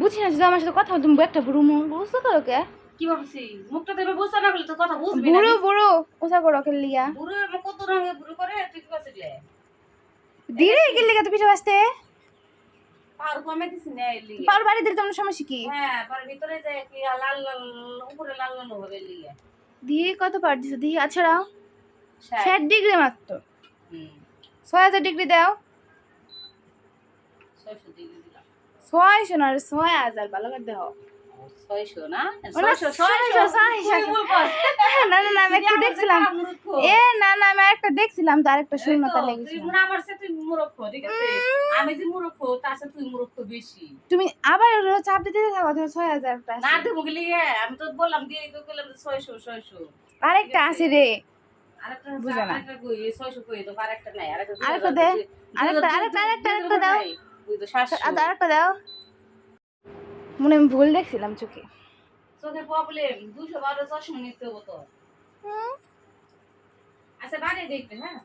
বুঝি না যে আমার সাথে কথা তুমি একটা বুড়ো মুখ বুঝতে করো কে? কি ভাবছি? মুখটা দেবে বুঝতে না তো কথা বুঝবি বুড়ো বুড়ো ওসা করো কে লিয়া বুড়ো কত রঙে বুড়ো করে তুই কি করছিস লে ধীরে কে লিগা তো পিঠে বাসতে পার কমে দিছি না এলি পার বাড়ি দিলে তোমার সমস্যা কি? হ্যাঁ পার ভিতরে যায় কি লাল লাল উপরে লাল লাল হবে দিয়ে কত পার দিছো? দিয়ে আছড়াও ষাট। ষাট ডিগ্রি মাত্র। হুম। ছয় হাজার ডিগ্রি দাও। ছয়শো ডিগ্রি। দিলাম ছয়শো না রে, ছয় হাজার ভালো করে আমি দেখছিলাম এ না না আমি একটা দেখছিলাম তো আরেকটা শূন্যতা লেগেছিল মনে। তুমি আবার চাপ দিতে থাকো তুমি ছয় হাজার একটা আছে। না দেবো গেলি, হ্যাঁ, আমি তো বললাম দিয়ে তো বললাম যে ছয়শো, ছয়শো। আরেকটা আছে রে আরেকটা না। আরেকটা আরেকটা আরেকটা দাও। তো সাতশো। আর দাও। মনে আমি ভুল দেখছিলাম চোখে। চোখের problem, দুশো বারো চশমা নিতে হব তো। আচ্ছা, বাড়িয়ে দে একটু, হ্যাঁ?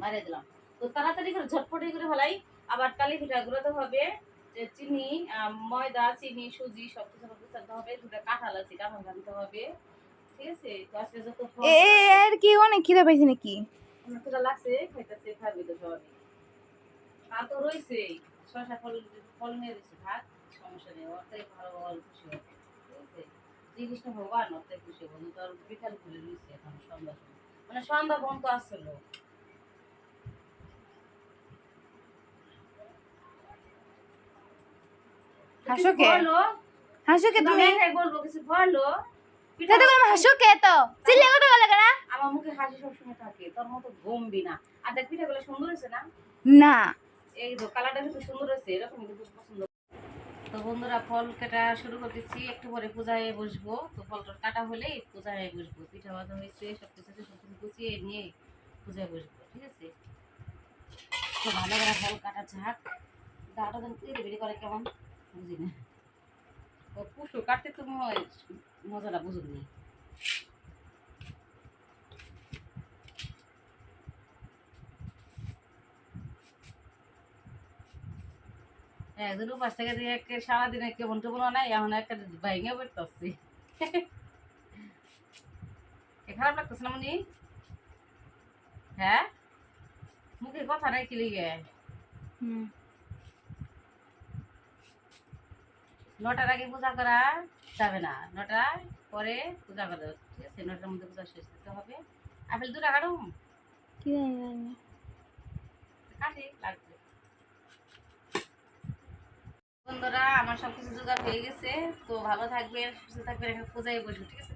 বাড়িয়ে দিলাম। তো তাড়াতাড়ি করে ঝটপটি করে ফেলাই। আবার কালি পিঠা গুলোতে হবে যে চিনি ময়দা চিনি সুজি সব কিছু হবে। দুটো কাঁঠাল আছে কাঁঠাল ভাঙতে হবে। ঠিক আছে? তো আজকে যত এর কি অনেক খিদে পাইছে নাকি? ক্ষুধা লাগছে খাইতেছে খাবি তো সবাই। তা তো রয়েছে শশা ফল ফল নিয়ে দিচ্ছে ভাত সমস্যা নেই ওটাই ভালো ভালো খুশি হবে শ্রীকৃষ্ণ ভগবান ওটাই খুশি হবে তোর বিকাল খুলে রয়েছে এখন সন্ধ্যা মানে সন্ধ্যা বন্ধ কে? বলো? হাসো কে তুমি? তুমি বলব কিছু বলো? তা তো আমি তো? চিল্লে কথা বলে কেন? আমার মুখে হাসি সবসময় থাকে তোর মতো গম্বি না। আর দেখ পিঠাগুলো সুন্দর হয়েছে না? না। এই তো কালারটা কিন্তু সুন্দর হয়েছে, এরকম পছন্দ। তো বন্ধুরা, ফল কাটা শুরু করে দিচ্ছি। একটু পরে পূজায় বসবো। তো ফলটা কাটা হলেই পূজায় বসবো। পিঠা ভাজা হয়েছে সব কিছু সব কিছু গুছিয়ে নিয়ে পূজায় বসবো, ঠিক আছে? তো ভালো করে ফল কাটা ঝাঁক দাঁড়া যেন বেরি করে কেমন? বুঝি না। তো পুষো, কাটতে তো মজাটা বুঝুন একজন উপাস থেকে দিয়ে একে সারাদিনে কেমন টেমন নাই এখন একটা ভাইঙে পড়তেছি খারাপ লাগতেছে না মনি? হ্যাঁ? মুখে কথা নাই কি লিগে? নটার আগে পূজা করা যাবে না। নটার পরে পূজা করা ঠিক আছে? নটার মধ্যে পূজা শেষ করতে হবে। আপেল দুটা কাটুম? কি জানি জানি কাটি লাগবে। বন্ধুরা, আমার সবকিছু জোগাড় হয়ে গেছে। তো ভালো থাকবেন, সুস্থ থাকবেন, এখন পূজায় বসবো, ঠিক আছে?